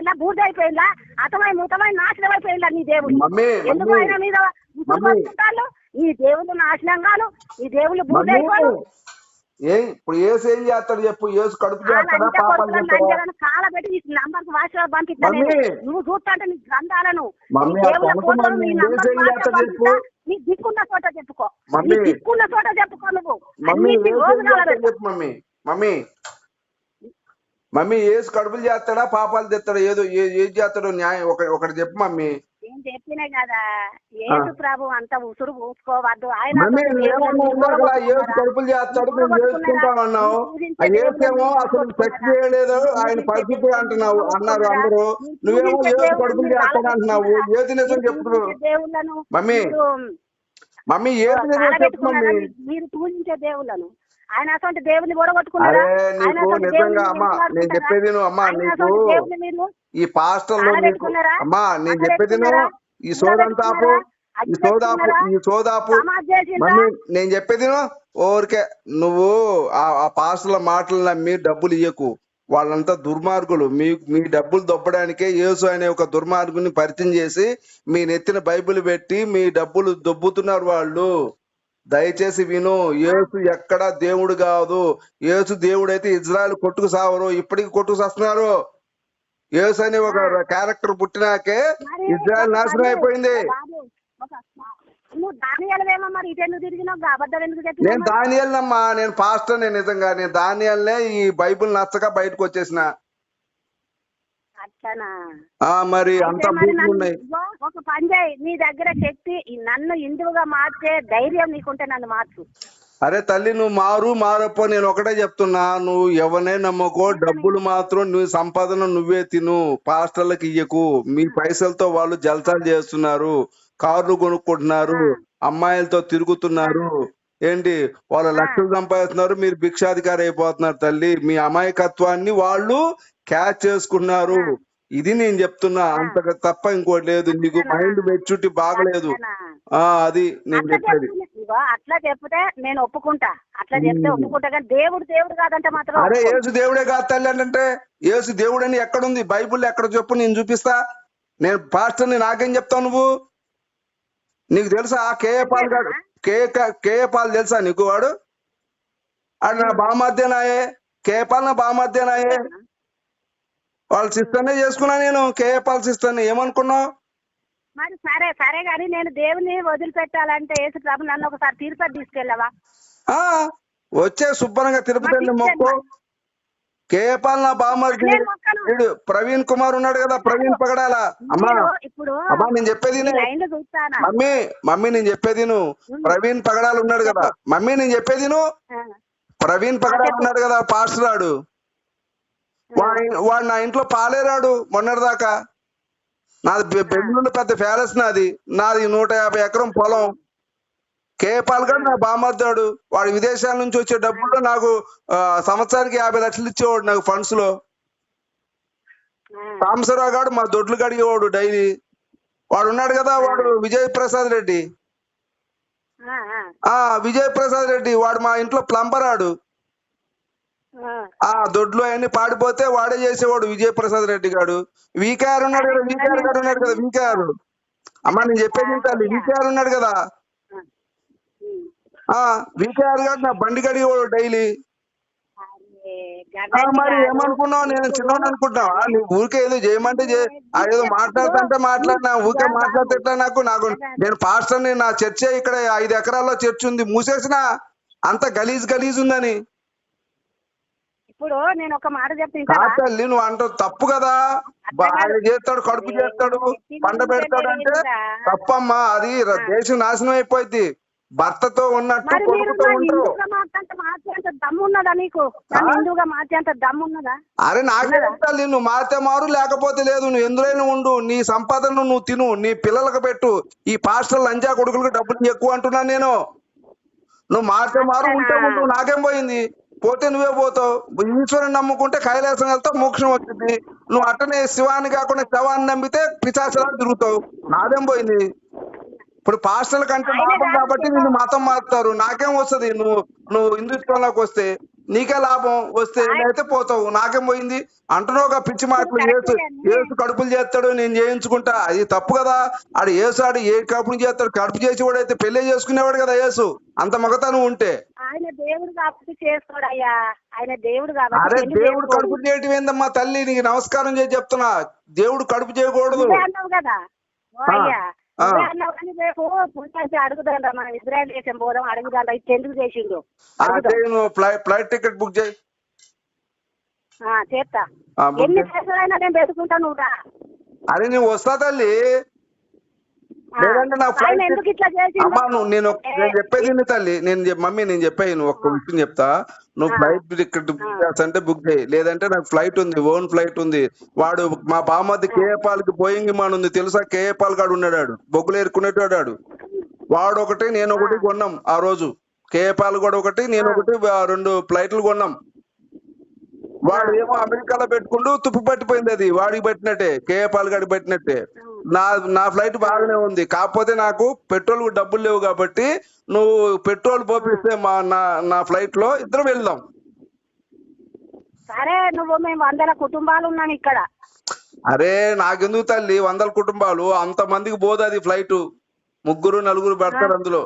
అయిపోయిందా? బూర్ది అయిపోయిందా? అతమై ముతమై నాశనం అయిపోయిందా నీ దేవుడు? ఎందుకు ఆయన మీద ముసుగు మమ్మీ. పట్టుకుంటారు నీ దేవుళ్ళు నాశనం కాను నీ దేవుళ్ళు బూర్ది అయిపోను. ఏ ఇప్పుడు ఏసు ఏం చేస్తాడు చెప్పు? ఏసు కడుపు కాల పెట్టి నంబర్ వాట్సాప్ పంపిస్తాను. నువ్వు చూస్తా అంటే నీ గ్రంథాలను నీ దిక్కున్న చోట చెప్పుకో. నీ దిక్కున్న చోట చెప్పుకో నువ్వు. మమ్మీ. మమ్మీ. మమ్మీ ఏసు కడుపులు చేస్తాడా పాపాలు తెస్తాడా ఏదో ఏ- ఏది చేస్తాడో న్యాయం ఒక ఒకటి చెప్పు మమ్మీ. నేను చెప్పినా కదా ఏసు ప్రభు అంత ఉసురు పూసుకోవద్దు ఆయన? కడుపులు చేస్తాడు మేము? చేసుకుంటాం అన్నావు ఏసేమో అసలు సెక్స్ చేయలేదు ఆయన పరిస్థితి అంటున్నావు అన్నారు అందరూ. నువ్వేమో ఏసు కడుపులు చేస్తాడు అంటున్నావు. ఏది నిజం చెప్తున్నావు? మమ్మీ మమ్మీ ఏది నిజం చెప్పు? మమ్మీ? మీరు పూజించే దేవుళ్ళను. ఆయన అసలు దేవుని ఓడగొట్టుకున్నారా నిజంగా అమ్మా నేను చెప్పేది అమ్మా నీకు ఈ పాస్టర్లో? అమ్మా నేను చెప్పేది? ఈ సోదంతాపు ఈ సోదాపు? ఈ సోదాపు? మమ్మీ నేను చెప్పేది నువ్వు ఊరికే నువ్వు ఆ ఆ పాస్టర్ల మాటలు నమ్మి డబ్బులు ఇయ్యకు. వాళ్ళంతా దుర్మార్గులు. మీ మీ డబ్బులు దొబ్బడానికే యేసు అనే ఒక దుర్మార్గుని పరిచయం చేసి మీ నెత్తిన బైబిల్ పెట్టి మీ డబ్బులు దొబ్బుతున్నారు వాళ్ళు. దయచేసి విను యేసు ఎక్కడ దేవుడు కాదు. యేసు దేవుడు అయితే ఇజ్రాయెల్ కొట్టుకు సావరు. ఇప్పటికి కొట్టుకు వస్తున్నారు యేసు అనే ఒక క్యారెక్టర్ పుట్టినాకే ఇజ్రాయెల్ నాశనం అయిపోయింది. నేను మరి? దానియల్నమ్మా నేను పాస్టర్ నేను నిజంగా. నేను దానియల్నే ఈ బైబిల్ నచ్చక బయటకు వచ్చేసిన. మరి అంతా ఉన్నాయి ఒక పని చేయి నీ దగ్గర శక్తి నన్ను హిందువుగా మార్చే ధైర్యం నీకుంటే నన్ను మార్చు. అరే తల్లి నువ్వు మారు మారப்பో నేను ఒకటే చెప్తున్నా. నువ్వు ఎవనే నమ్మకో డబ్బులు మాత్రం నువ్వు సంపాదన నువ్వే తిను. పాస్టర్లకు ఇయ్యకు. మీ పైసలతో వాళ్ళు జల్సాలు చేస్తున్నారు. కార్లు కొనుక్కుంటున్నారు. అమ్మాయిలతో తిరుగుతున్నారు. ఏంటి? వాళ్ళ లక్షలు సంపాదిస్తున్నారు మీరు భిక్షాధికారి అయిపోతున్నారు తల్లి. మీ అమాయకత్వాన్ని వాళ్ళు క్యాచ్ చేసుకున్నారు. ఇది నేను చెప్తున్నా. అంతకు తప్ప ఇంకోటి లేదు. నీకు మైండ్ మెచ్యూరిటీ బాగలేదు? ఆ అది నేను చెప్పేది. అట్లా చెప్తే నేను ఒప్పుకుంటా. అట్లా చెప్తే. ఒప్పుకుంటా కానీ దేవుడు దేవుడు కాదంటే మాత్రం అరే. యేసు దేవుడే కాదు తల్లి అంటే యేసు దేవుడు అని ఎక్కడుంది? బైబుల్ ఎక్కడ చెప్పు నేను చూపిస్తా. నేను పాస్టర్ని నాకేం చెప్తావు నువ్వు? నీకు తెలుసా? కేఏ పాల్ గాడు K A K A Paul తెలుసా నీకు వాడు? ఆడు నా బామధ్యనాయే కేఏ పాల్ నా బామధ్యనాయే వాళ్ళ సిస్టర్నే చేసుకున్నా నేను. కేఏ పాల్ సిస్టర్ని ఏమనుకున్నావు? మరి సరే సరే కానీ నేను దేవుని వదిలిపెట్టాలంటే యేసు ప్రభు నన్ను ఒకసారి తిరుపతి తీసుకెళ్ళవా? వచ్చే శుభ్రంగా తిరుపతి వెళ్ళి మొక్కు. కేఏ పాల్ నా బామర్ది నేను మొక్కను. వీడు ప్రవీణ్ కుమార్ ఉన్నాడు కదా ప్రవీణ్ పగడాల. అమ్మా అమ్మా నేను చెప్పేది మమ్మీ మమ్మీ నేను చెప్పేది ప్రవీణ్ పగడాలు ఉన్నాడు కదా. మమ్మీ నేను చెప్పేది ప్రవీణ్ పగడాలు ఉన్నాడు కదా పాస్టర్ రాడు వాడు నా ఇంట్లో పాలేరాడు మొన్నటిదాకా నాది బెంగళూరు పెద్ద ప్యాలెస్ నాది. నాది నూట యాభై ఎకరం పొలం. కేపాల్ గారు నా బామర్దాడు వాడు విదేశాల నుంచి వచ్చే డబ్బులు నాకు సంవత్సరానికి యాభై లక్షలు ఇచ్చేవాడు నాకు ఫండ్స్లో. సాంబశివరావు గారు మా దొడ్లు కడిగేవాడు డైలీ. వాడు ఉన్నాడు కదా వాడు విజయ్ ప్రసాద్ రెడ్డి. ఆ, విజయ్ ప్రసాద్ రెడ్డి వాడు మా ఇంట్లో ప్లంబర్ ఆడు. ఆ. దొడ్లు అవన్నీ పాడిపోతే వాడే చేసేవాడు విజయ్ ప్రసాద్ రెడ్డి గారు వీకేఆర్ ఉన్నాడు కదా వీకేఆర్ గారు ఉన్నాడు కదా వీకేఆర్. అమ్మా నేను చెప్పేది తల్లి? వీకేఆర్ ఉన్నాడు కదా. వీకేఆర్ గారు నా బండి కడిగేవాడు డైలీ. మరి. ఏమనుకున్నావు? నేను చిన్నోడు అనుకుంటున్నావా? నువ్వు ఊరికే ఏదో చేయమంటే ఏదో మాట్లాడుతుంటే మాట్లాడినా ఊరికే మాట్లాడితే నాకు? నాకు నేను పాస్టర్ని నా చర్చ ఇక్కడ ఐదు ఎకరాల్లో చర్చ్ ఉంది. మూసేసిన? అంత గలీజ్ గలీజ్ ఉందని. ఇప్పుడు నేను ఒక మాట చెప్తాను నువ్వు అంటావు తప్పు కదా. బా- ఆయన చేస్తాడు కడుపు చేస్తాడు పండ పెడతాడు అంటే తప్పమ్మా. అది దేశం నాశనం అయిపోయింది భర్తతో ఉన్నట్టు కొడుకుతో ఉంటారు నీకు? హిందువుగా మార్చేంత అరే నాకే నువ్వు మారితే మారు లేకపోతే లేదు నువ్వు ఎందులోనే ఉండు నీ సంపాదన నువ్వు తిను నీ పిల్లలకు పెట్టు ఈ పాస్టర్ లంజా కొడుకులకు డబ్బులు ఎక్కువ అంటున్నా నేను. నువ్వు మారితే మారు ఉంటే ఉండు నాకేం పోయింది? పోతే నువ్వే పోతావు. ఈశ్వరుని నమ్ముకుంటే కైలాసం వెళ్తావు మోక్షం వచ్చింది. నువ్వు అట్టనే శివాన్ని కాకుండా శవాన్ని నమ్మితే పిచాచలా తిరుగుతావు. నాదేం పోయింది? ఇప్పుడు పాస్టర్ల కంటే పాపం కాబట్టి నిన్ను మతం మారుతారు. నాకేం వస్తది? నువ్వు నువ్వు హిందుత్వంలోకి వస్తే నీకే లాభం వస్తే అయితే పోతావు. నాకేం పోయింది? అంటున్నావు ఒక పిచ్చి మాటలు ఏసు ఏసు కడుపులు చేస్తాడు నేను చేయించుకుంటా. అది తప్పు కదా. ఆడు ఏసు ఆడు ఏ కడుపులు చేస్తాడు? కడుపు చేసేవాడు అయితే పెళ్ళి చేసుకునేవాడు కదా ఏసు. అంత మగతనం ఉంటే. ఆయన దేవుడు కాబట్టి చేసుకోడయ్యా ఆయన దేవుడు కాబట్టి అరే దేవుడు. కడుపు చేయటం ఏందమ్మా తల్లి? నీకు నమస్కారం చేసి చెప్తున్నా. దేవుడు కడుపు చేయకూడదు. కదా. రేపు పుట్టాల్సి అడుగుదాం మనం ఇజ్రాయల్ దేశం పోదాం అడుగుదాం ఇది ఎందుకు చేసిండు ఆ, అడుగుదాం. చేయి నువ్వు ఫ్లైట్ ఫ్లైట్ టికెట్ బుక్ చేయి. చేస్తా ఎన్ని. పైసలైనా నేను పెట్టుకుంటా నువ్వు రా అరే నువ్వు వస్తా తల్లి. లేదంటే నా ఆయన ఫ్లైట్ ఎందుకు ఇట్లా చేసిండు? అమ్మా నువ్వు నేను ఒక- నేను చెప్పేది విను తల్లి. నేను చెప్- మమ్మీ నేను చెప్పాను నువ్వు ఒక్క విషయం చెప్తా. నువ్వు. ఫ్లైట్ టికెట్ బుక్ చేస్తా బుక్ చేయి. లేదంటే నాకు ఫ్లైట్ ఉంది ఓన్ ఫ్లైట్ ఉంది. వాడు మా బామ్మది కేఏపాల్కి బోయింగ్ విమానం ఉంది. తెలుసా? కేఏపాల్ గాడు ఉన్నాడు. బొగ్గులు ఏరుకునేటాడు ఆడు. వాడు ఒకటి నేను ఒకటి కొన్నాం ఆ రోజు. కేఏపాల్ కూడా ఒకటి నేను ఒకటి ఆ రెండు ఫ్లైట్లు కొన్నాం. వాడు ఏమో అమెరికాలో పెట్టుకుంటూ తుప్పు పట్టిపోయింది అది. వాడికి పెట్టినట్టే. కేఏపాల్ గాడికి పెట్టినట్టే. నా నా ఫ్లైట్ బాగానే ఉంది. కాకపోతే నాకు పెట్రోల్ డబ్బులు లేవు కాబట్టి నువ్వు పెట్రోల్ పోపిస్తే మా నా నా ఫ్లైట్లో ఇద్దరం వెళ్దాం. సరే నువ్వు మేము వందల కుటుంబాలు ఉన్నాం ఇక్కడ. అరే నాకెందుకు తల్లి? వందల కుటుంబాలు. అంత మందికి పోదు అది ఫ్లైట్. ముగ్గురు నలుగురు పడతారు అందులో.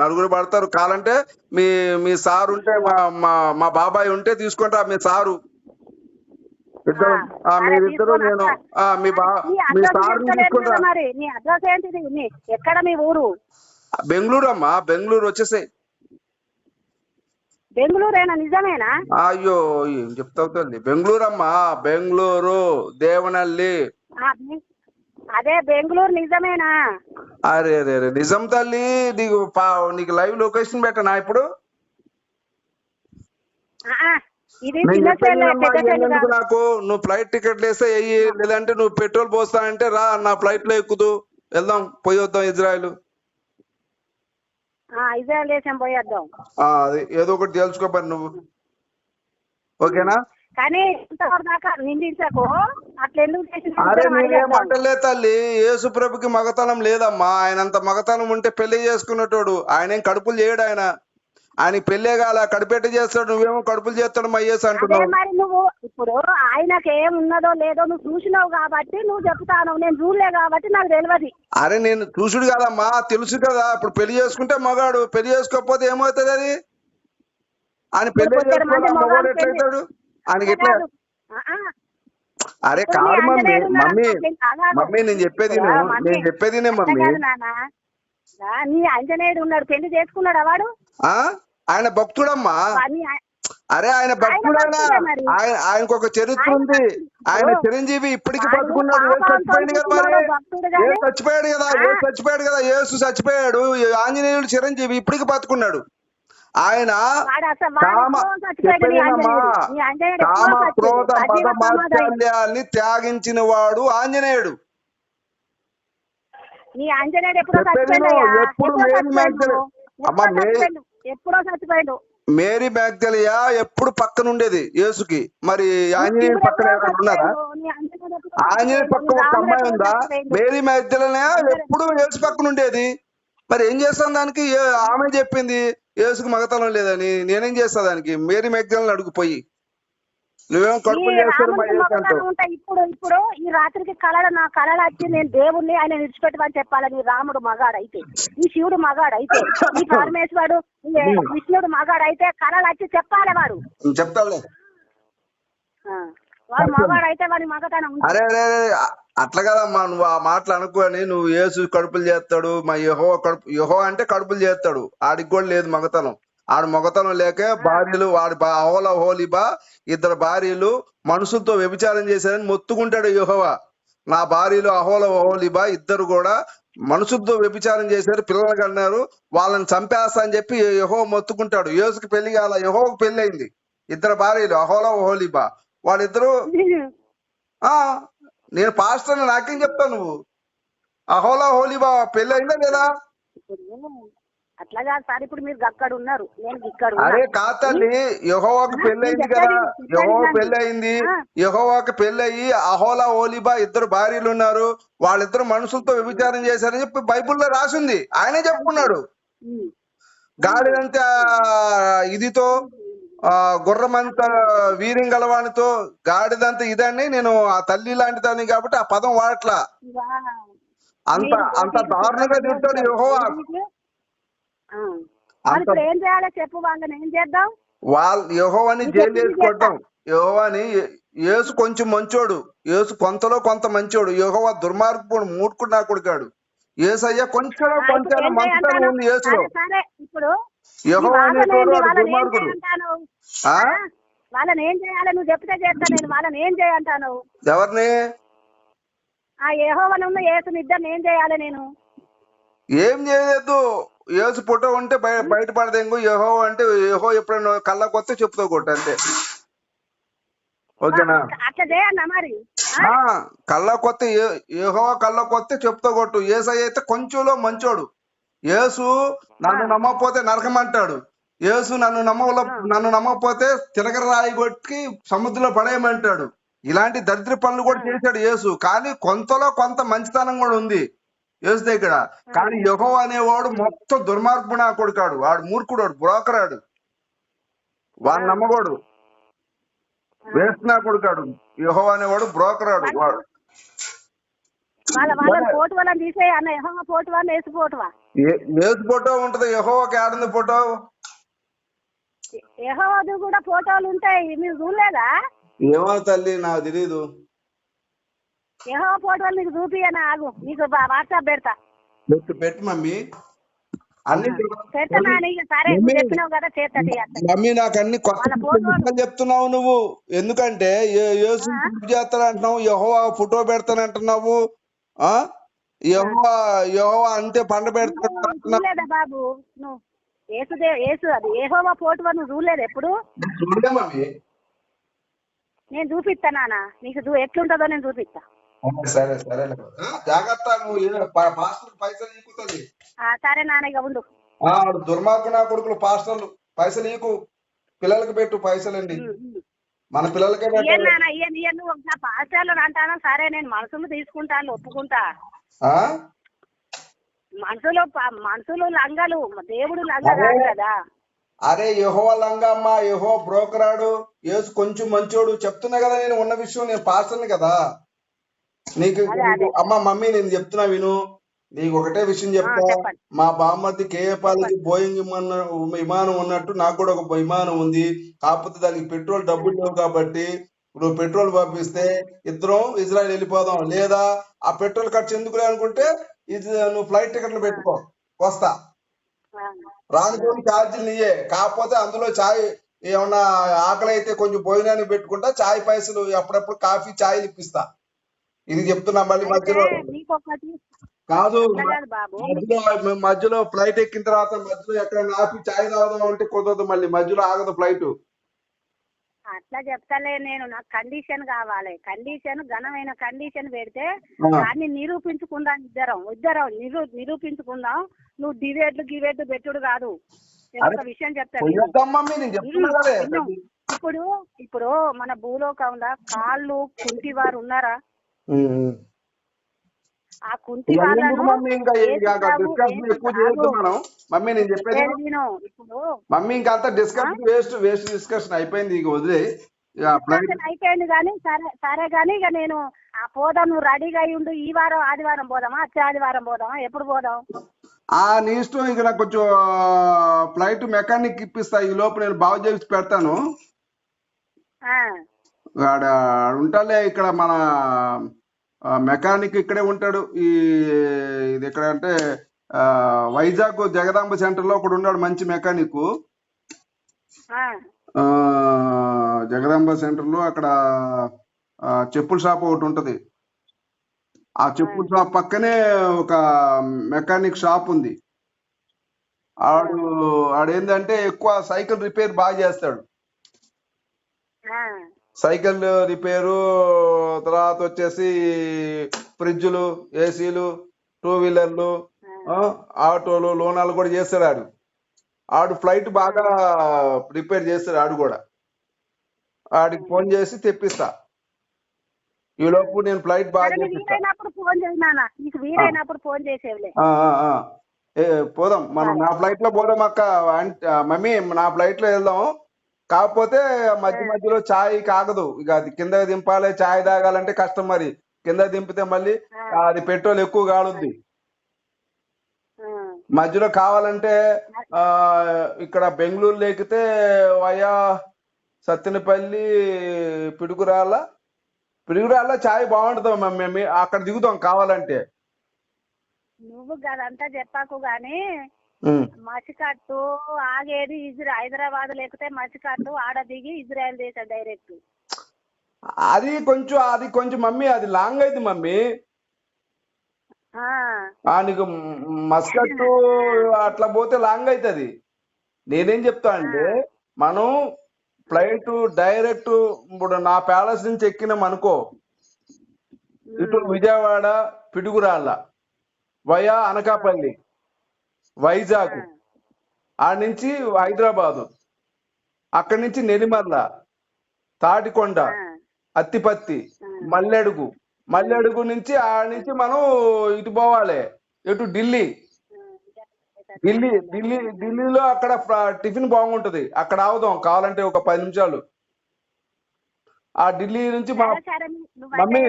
నలుగురు పడతారు. కాలంటే మీ మీ సార్ ఉంటే మా మా మా బాబాయ్ ఉంటే తీసుకుంటా మీ సారు. ఇద్దరు ఆ, సరే, మీరిద్దరు తీసుకొని? నేను వస్తా. ఆ మీ బా నీ మీ అడ్రస్ సార్ చెప్తలేదు తీసుకుంటా. కదా మరి? నీ అడ్రస్ ఏంటిది? నీ ఎక్కడ మీ ఊరు? బెంగళూరు అమ్మా బెంగళూరు వచ్చేసాయి. బెంగళూరేనా? నిజమేనా? అయ్యో ఏం చెప్తావు తల్లి? బెంగళూరు అమ్మా బెంగళూరు దేవనల్లి అదే బెంగళూరు నిజమేనా? అరే అరే అరే నిజం తల్లి నీకు నీకు లైవ్ లొకేషన్ పెట్టనా ఇప్పుడు? ఇది. నాకు? నువ్వు ఫ్లైట్ టికెట్లు వేస్తే వెయ్యి లేదంటే నువ్వు పెట్రోల్ పోస్తానంటే రా నా ఫ్లైట్లో ఎక్కుదు. వెళ్దాం పోయి వద్దాం ఇజ్రాయెల్. దేశం అది ఏదో ఒకటి తెలుసుకోపరి నువ్వు. ఓకేనా? కానీ నిందించకు. అట్లా తల్లి. యేసు ప్రభుకి మగతనం లేదమ్మా. ఆయనంత మగతనం ఉంటే పెళ్ళి చేసుకునేటోడు ఆయన ఏం కడుపులు చేయడు ఆయన. ఆయన పెళ్ళే కాల కడుపెట్ట చేస్తాడు నువ్వేమో కడుపులు చేస్తాడు మా యేసు అదే అంటున్నావు మరి నువ్వు ఇప్పుడు ఆయనకి ఏం ఉన్నదో లేదో నువ్వు చూసినావు కాబట్టి నువ్వు చెప్తాను నేను చూడలే కాబట్టి నాకు తెలియదు అరే నేను చూసుడు కాదమ్మా తెలుసు కదా. ఇప్పుడు పెళ్ళి చేసుకుంటే మగాడు పెళ్ళి చేసుకోకపోతే ఏమవుతుంది అది? ఆయన పెళ్ళి ఎట్లయితాడు? ఆయనకి ఎట్లా. అరే కాదు మమ్మీ మమ్మీ. మమ్మీ నేను చెప్పేది. నేను చెప్పేది మమ్మీ. నీ ఆంజనేయుడు ఉన్నాడు పెళ్ళి చేసుకున్నాడు వాడు? ఆ? ఆయన భక్తుడమ్మా. అరే ఆయన భక్తుడైనా. ఆయన ఆయనకు ఒక చరిత్ర ఉంది. ఆయన. చిరంజీవి ఇప్పటికి వాడు బతుకున్నాడు ఏ చచ్చిపోయాడు కదా మరి? ఏ చచ్చిపోయాడు కదా ఏ చచ్చిపోయాడు కదా యేసు చచ్చిపోయాడు. ఆంజనేయుడు చిరంజీవి ఇప్పటికి బతుకున్నాడు. ఆయన. క్రోధ త్యాగించిన వాడు ఆంజనేయుడు. ఎప్పుడో మ్యాగ్దలే- అమ్మా, ఎప్పుడో చచ్చిపోయాడు. మేరీ మ్యాగ్దలియా ఎప్పుడు పక్కన ఉండేది యేసుకి. మరి ఆంజనేయుడు శివుడు పక్కన ఎవరైనా ఉన్నారా? చచ్చిపోయాడు. పక్కన ఒక అమ్మాయి ఉందా. మేరీ మ్యాగ్దలనే ఎప్పుడు యేసు పక్కన ఉండేది మరి ఏం చేస్తాం దానికి? ఆమె చెప్పింది యేసుకు మగతనం లేదని. నేనేం చేస్తా దానికి? మేరీ మ్యాగ్దలని అడుగుపోయి. ఇప్పుడు ఇప్పుడు ఈ రాత్రికి కళలు నా కళలు వచ్చి నేను దేవుణ్ణి ఆయన విడిచిపెట్టమని చెప్పాలని రాముడు మగాడు అయితే ఈ శివుడు మగాడు అయితే ఈ పరమేశ్వరుడు ఈ విష్ణుడు మగాడు అయితే కళలు వచ్చి చెప్పాలి వాడు. చెప్తాలే వాడు మగాడు అయితే వాడి మగతనం. అరే అరే అట్లా కదమ్మా. నువ్వు ఆ మాటలు అనుకోని నువ్వు యేసు కడుపులు చేస్తాడు మా యహో కడుపు యహో అంటే కడుపులు చేస్తాడు. ఆడికి కూడా లేదు మగతనం. ఆడు మొగతనం లేక భార్యలు వాడి బా అహోల హోలిబా ఇద్దరు భార్యలు మనుషులతో వ్యభిచారం చేశారని మొత్తుకుంటాడు యహోవా. నా భార్యలు అహోల హోలిబా ఇద్దరు కూడా మనుషులతో వ్యభిచారం చేశారు పిల్లలు కన్నారు వాళ్ళని చంపేస్తా అని చెప్పి యహో మొత్తుకుంటాడు. యేసుకి పెళ్ళి కాల యహోకు పెళ్ళి అయింది. ఇద్దరు భార్యలు అహోల ఓహోలిబా వాళ్ళిద్దరూ ఆ నేను పాస్టర్ నాకేం చెప్తాను నువ్వు? అహోలా హోలీబా పెళ్ళి అయిందా లేదా? అట్లా కాదు సార్ ఇప్పుడు మీరు అక్కడ ఉన్నారు. నేను ఇక్కడ. అరే కాతల్లి యహోవాకు పెళ్ళి అయింది కదా. యహోవా పెళ్ళి అయింది యహోవాకు పెళ్ళి అయ్యి అహోలా హోలీబా ఇద్దరు భార్యలు ఉన్నారు వాళ్ళిద్దరు మనుషులతో వ్యభిచారం చేశారని చెప్పి బైబిల్లో రాసింది. ఆయనే చెప్పుకున్నాడు. ఉమ్. గాడిదంత ఇదితో ఆ గుర్రమంత వీర్యం గలవానితో గాడిదంత ఇదని నేను ఆ తల్లి లాంటి దాన్ని కాబట్టి ఆ పదం వాడట్లా. అంత అంత దారుణంగా తింటాడు యెహోవా. ఇప్పుడు ఏం చేయాలో చెప్పు వాళ్ళని ఏం చేద్దాం? వాళ్ళ యెహోవాని జైలు వేసుకొట్టాం యెహోవాని యేసు కొంచెం మంచోడు. యేసు కొంతలో కొంత మంచోడు. యెహోవా దుర్మార్గుడు మూర్ఖుడు నా కొడుకాడు. యేసయ్య కొంచెం కొంచెం మంచితనం? ఉంది యేసులో. సరే, సరే ఇప్పుడు ఈ యెహోవా వాదన అనేటోడు ఏంది? వాడు వాళ్ళని ఏం దుర్మార్గుడు? వాళ్ళని ఏం చేయాలి నువ్వు చెప్తే చేస్తా నేను వాళ్ళని ఏం చేయంటాను ఎవరిని? ఆ యెహోవాను యేసుని ఇద్దరిని ఏం చేయాలి నేను? ఏం చేయలేదు యేసు ఫోటో ఉంటే బయ బయటపడదేంగు యహో అంటే యహో ఎప్పుడైనా కళ్ళ కొత్త చెప్తా కొట్టు అంతే. ఓకేనా? కళ్ళ కొత్త యహో కళ్ళ కొత్త చెప్తా కొట్టు. ఏసై అయితే కొంచెంలో మంచోడు. యేసు నన్ను నమ్మకపోతే నరకం అంటాడు. యేసు నన్ను నమ్మల నన్ను నమ్మకపోతే తిరగర రాయి కొట్టి సముద్రంలో పడేయమంటాడు. ఇలాంటి దరిద్ర పనులు కూడా చేశాడు యేసు కానీ కొంతలో కొంత మంచితనం కూడా ఉంది. యేసు దగ్గర కానీ యహో అనేవాడు మొత్తం దుర్మార్గుడు నా కొడుకాడు. వాడు మూర్ఖుడు వాడు బ్రోకరాడు. వాడు నమ్మకూడు వేస్ట్ నా కొడుకాడు. యహో అనేవాడు బ్రోకరాడు వాడు ఏసు ఫోటో ఉంటది. యహోవాకి ఆడింది ఫోటో యెహోవాది కూడా ఫోటోలు ఉంటాయి. మీరు చూడలేదా? ఏమో తల్లి నాకు తెలీదు. యెహోవా ఫోటోలు నీకు చూపియనా ఆగు. నీకు వాట్సాప్ పెడతా. పెట్టు పెట్టు మమ్మీ. అన్ని పెడతానా సరే నువ్వు చెప్పినావు కదా చేస్తుంది మమ్మీ నాకు అన్ని కొత్త చెప్తున్నావు నువ్వు. ఎందుకంటే యేసు చేస్తానంటున్నావు యహోవా ఫోటో పెడతానంటున్నావు. ఆ? యహోవా యహోవా అంతే పండ చూడలేదా బాబు? నువ్వు ఏసుదే ఏసు అది. ఏహోవా ఫోటో నువ్వు చూడలేదు ఎప్పుడు? చూడలే మమ్మీ. నేను చూపిస్తా నాన్న నీకు ఎట్లుంటుందో నేను చూపిస్తా. సరే సరే. జాగ్రత్త నువ్వు పాస్టర్ పైసలు ఈకుతుంది. ఆ, సరే నాన్న ఉండు. ఆ దుర్మార్గు నా కొడుకులు పాస్టర్లు పైసలు ఈకు. పిల్లలకి పెట్టు పైసలండి. మన పిల్లలకే నువ్వు పాస్టర్లు అంటాను? సరే నేను మనసులు తీసుకుంటాను ఒప్పుకుంటా. ఆ? మనసులో ప- మనసులు లంగలు దేవుడు లంగ కాదు కదా. అరే యహో లంగమ్మ యహో బ్రోకరాడు యేసు కొంచెం మంచోడు. చెప్తున్నా కదా నేను ఉన్న విషయం నేను పాస్టర్ని కదా. నీకు అమ్మ మమ్మీ నేను చెప్తున్నా విను. నీకు ఒకటే విషయం చెప్తా. మా బామ్మర్ది కేఏపాలకి బోయింగ్ విమానం విమానం ఉన్నట్టు నాకు కూడా ఒక విమానం ఉంది. కాకపోతే దానికి పెట్రోల్ డబ్బులు లేవు కాబట్టి నువ్వు పెట్రోల్ పంపిస్తే ఇద్దరం ఇజ్రాయెల్ వెళ్ళిపోదాం. లేదా ఆ పెట్రోల్ ఖర్చు ఎందుకులే అనుకుంటే ఇది నువ్వు ఫ్లైట్ టికెట్లు పెట్టుకో. వస్తా. రానుకోని ఛార్జీలు నీయే కాకపోతే అందులో చాయ్ ఏమన్నా ఆకలి అయితే కొంచెం భోజనానికి పెట్టుకుంటా. చాయ్ పైసలు అప్పుడప్పుడు కాఫీ చాయ్ ఇప్పిస్తా. ఇది చెప్తున్నా మళ్ళీ మధ్యలో. కాదు మధ్యలో మధ్యలో ఫ్లైట్ ఎక్కిన తర్వాత మధ్యలో ఎక్కడైనా ఆపి చాయ్ తాగుదాం అంటే కుదరదు మళ్ళీ. మధ్యలో ఆగదు ఫ్లైట్. అట్లా చెప్తలే నేను. నాకు కండిషన్ కావాలి. కండిషన్ ఘనమైన కండిషన్ పెడితే. దాన్ని నిరూపించుకుందాం ఇద్దరం. ఇద్దరం నిరూ నిరూపించుకుందాం. నువ్వు డివేట్లు గివేట్లు పెట్టుడు కాదు. ఒక విషయం చెప్తాను. ఇప్పుడు ఇప్పుడు మన భూలోకంలో కాళ్ళు కుంటి వారు ఉన్నారా. ఆ వాళ్ళను ఎందుకు మమ్మీ ఇంకా డిస్కషన్ ఎక్కువ చేయొద్దు మనం మమ్మీ నేను చెప్పేది. ఇప్పుడు మమ్మీ ఇంకా అంత డిస్కషన్ వేస్ట్ వేస్ట్ డిస్కషన్ అయిపోయింది ఇక వదిలే. అయిపోయింది కానీ సరే సరే కానీ ఇక నేను ఆ పోదాం నువ్వు రెడీగా అయి ఉండు. ఈ వారం ఆదివారం పోదామా? వచ్చే ఆదివారం పోదామా? ఎప్పుడు పోదాం? ఆ నీ ఇష్టం ఇక నాకు కొంచెం ఫ్లైట్ మెకానిక్ ఇప్పిస్తా. ఈ లోపు నేను బాగు చేసి పెడతాను. ఆడ ఉంటాలే ఇక్కడ మన మెకానిక్ ఇక్కడే ఉంటాడు. ఈ ఇది ఎక్కడ అంటే వైజాగ్ జగదాంబ సెంటర్లో ఒకడు ఉన్నాడు మంచి మెకానిక్. జగదాంబ సెంటర్లో అక్కడ చెప్పుల షాప్ ఒకటి ఉంటది. ఆ చెప్పుల షాప్ పక్కనే ఒక మెకానిక్ షాప్ ఉంది. ఆడు ఆడేందంటే ఎక్కువ సైకిల్ రిపేర్ బాగా చేస్తాడు. సైకిల్ రిపేరు తర్వాత వచ్చేసి ఫ్రిడ్జ్లు ఏసీలు టూ వీలర్లు ఆటోలు లోనాలు కూడా చేస్తాడు ఆడు. ఆడు ఫ్లైట్ బాగా రిపేర్ చేస్తాడు ఆడు కూడా. ఆడికి ఫోన్ చేసి తెప్పిస్తా. ఈ లోపు నేను ఫ్లైట్ బాగా పోదాం. మనం నా ఫ్లైట్లో పోదాం అక్క. మమ్మీ నా ఫ్లైట్లో వెళ్దాం. కాకపోతే మధ్య మధ్యలో చాయ్ కాగదు. ఇక అది కింద దింపాలి చాయ్ తాగాలంటే కష్టం మరి. కింద దింపితే మళ్ళీ అది పెట్రోల్ ఎక్కువ కాలుద్ది. మధ్యలో కావాలంటే ఆ ఇక్కడ బెంగళూరు లేకితే వయా సత్తెనపల్లి పిడుగురాళ్ళ పిడుగురాళ్ళ చాయ్ బాగుంటుంది మమ్మీ అక్కడ దిగుతాం కావాలంటే. నువ్వు గదంతా చెప్పాకు గాని. మసికట్టు ఆగేది ఇజ్రా హైదరాబాద్ లేకపోతే మసికట్టు ఆడ దిగి ఇజ్రాయెల్ దేశం డైరెక్ట్. అది కొంచెం అది కొంచెం మమ్మీ అది లాంగ్ అయింది మమ్మీ. నీకు మస్కట్ అట్లా పోతే లాంగ్ అవుతుంది నేనేం చెప్తా అంటే మనం ఫ్లైట్ డైరెక్ట్ ఇప్పుడు నా ప్యాలెస్ నుంచి ఎక్కినాం అనుకో. ఇటు విజయవాడ పిడుగురాళ్ళ వయా అనకాపల్లి. వైజాగ్. ఆ. నుంచి హైదరాబాదు. అక్కడి నుంచి నెల్లిమర్ల తాటికొండ అత్తిపత్తి మల్లెడుగు. మల్లెడుగు నుంచి ఆ నుంచి మనం ఇటు పోవాలి. ఇటు ఢిల్లీ. ఢిల్లీ ఢిల్లీ ఢిల్లీలో అక్కడ టిఫిన్ బాగుంటది. అక్కడ ఆగుదాం కావాలంటే ఒక పది నిమిషాలు. ఆ ఢిల్లీ నుంచి మమ్మీ.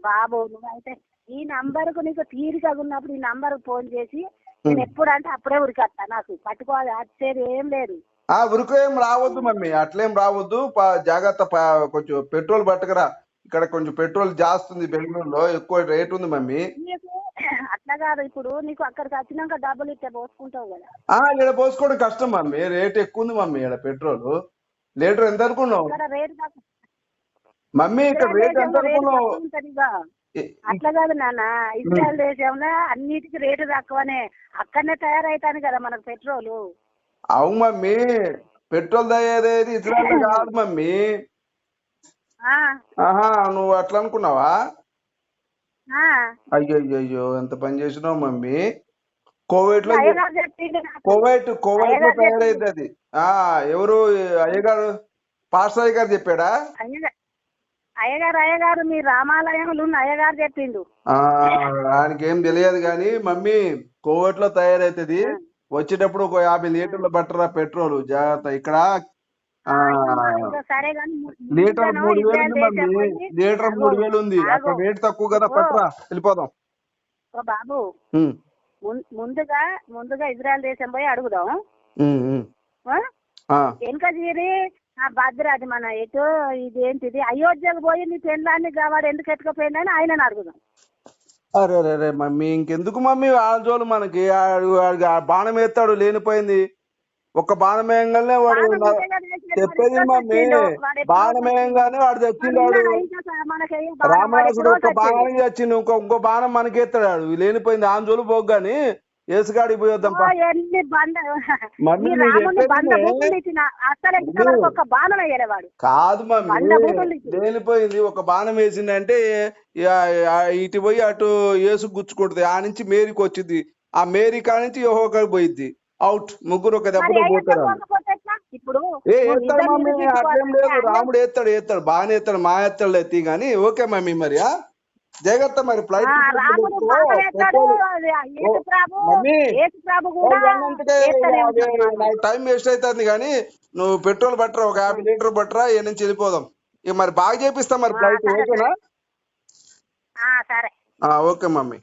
బాబు నువ్వైతే ఈ నంబర్కు నీకు తీరికగా ఉన్నప్పుడు ఈ నంబర్ ఫోన్ చేసి నేను ఎప్పుడు అంటే అప్పుడే ఉరికొస్తా నాకు. పట్టుకోవాలి వచ్చేది ఏం లేదు. ఆ ఉరుకు రావద్దు మమ్మీ అట్లేం రావద్దు. జాగ్రత్త కొంచెం పెట్రోల్ పట్టుకురా. ఇక్కడ కొంచెం పెట్రోల్ జాస్తి ఉంది బెంగళూరులో ఎక్కువ రేట్ ఉంది మమ్మీ. అట్లా కాదు ఇప్పుడు నీకు అక్కడికి వచ్చినాక డబ్బులు ఇస్తే పోసుకుంటావు కదా. ఆ ఇక్కడ పోసుకోవడం కష్టం మమ్మీ. రేట్ ఎక్కువ ఉంది మమ్మీ ఇక్కడ పెట్రోల్. లీటర్ ఎంత అనుకున్నావు? మమ్మీ ఇక్కడ రేట్ ఎంత అనుకున్నావు? అట్లా కాదు నాన్న. ఇజ్రాయల్ దేశంలో అన్నిటికీ రేటు తక్కువనే. అక్కడనే తయారైతాను కదా మనకు పెట్రోల్. అవును మమ్మీ. పెట్రోల్ తయారేది ఇజ్రాయల్ కాదు మమ్మీ. ఆహా నువ్వు అట్లా అనుకున్నావా? అయ్యో అయ్యో అయ్యో ఎంత పని చేసినావు మమ్మీ. కోవిడ్లో. కోవైట్ కోవైట్లో తయారైంది అది ఆ ఎవరు? అయ్యగారు పాస్టర్ అయ్య గారు చెప్పాడా అయ్యగారు అయ్యగారు మీ రామాలయంలో ఉన్న అయ్యగారు చెప్పిండు. ఆయనకి ఏం తెలియదు కానీ మమ్మీ కోవైట్లో తయారైతుంది వచ్చేటప్పుడు ఒక యాభై లీటర్లు పట్టరా పెట్రోల్. జాగ్రత్త ఇక్కడ? లీటర్ మూడు వేలు ఉంది మమ్మీ. లీటర్ మూడు వేలు ఉంది అక్కడ రేట్ తక్కువ కదా పట్టరా వెళ్ళిపోదాం. బాబు ముందుగా ముందుగా ఇజ్రాయెల్ దేశం పోయి అడుగుదాం. వెనక తీరి భద్రాది మన ఎటు ఇదేంటిది అయోధ్యకు పోయి నీ పెళ్ళాన్ని కావాడు ఎందుకు ఎత్తుకపోయిందని ఆయనని అడుగుదాం. అరే అరే అరే మమ్మీ ఇంకెందుకు మమ్మీ వాళ్ళ జోలు మనకి? బాణం వేస్తాడు లేనిపోయింది. ఒక్క బాణం వేయంగానే వాడు బాణం. చెప్పేది మమ్మీ. చచ్చిండు. వాడు బాణం బాణం వాడు రామరాజుడు చచ్చిండు. బాణానికి చచ్చిండు ఇంకో ఇంకో బాణం మనకి ఎత్తాడు లేనిపోయింది ఆమె జోలు పోగాని ఏసుగాడికి పోయొద్దాం ఎన్ని కాదు మమ్మీ బండ బూతులు ఇచ్చిండు. లేనిపోయింది ఒక బాణం వేసిందంటే ఇటు పోయి అటు ఏసు గుచ్చుకుంటది ఆ నుంచి మేరీకి వచ్చింది ఆ మేరీ కా నుంచి యోహోకి పోయిద్ది అవుట్ ముగ్గురు ఒక అయ్యో పోతారు వాళ్ళు. చెప్పకపోతే ఎట్లా? ఇప్పుడు ఏ నువ్వు ఎత్తాడు నిజం మమ్మీ నిరూపించుకోవాలి. అట్లేం లేదు రాముడు ఎత్తాడు ఎత్తాడు బాగానే ఎత్తాడు మా ఎత్తాడు ఎత్తి కానీ ఓకే మమ్మీ మరి? జాగ్రత్త మరి ఫ్లైట్ టైం వేస్ట్ అవుతుంది కానీ నువ్వు పెట్రోల్ పట్టరా ఒక యాభై లీటర్ పట్టరా ఏ నుంచి వెళ్ళిపోదాం. ఇక మరి బాగా చేపిస్తా మరి ఫ్లైట్ ఓకేనా? Okay mummy.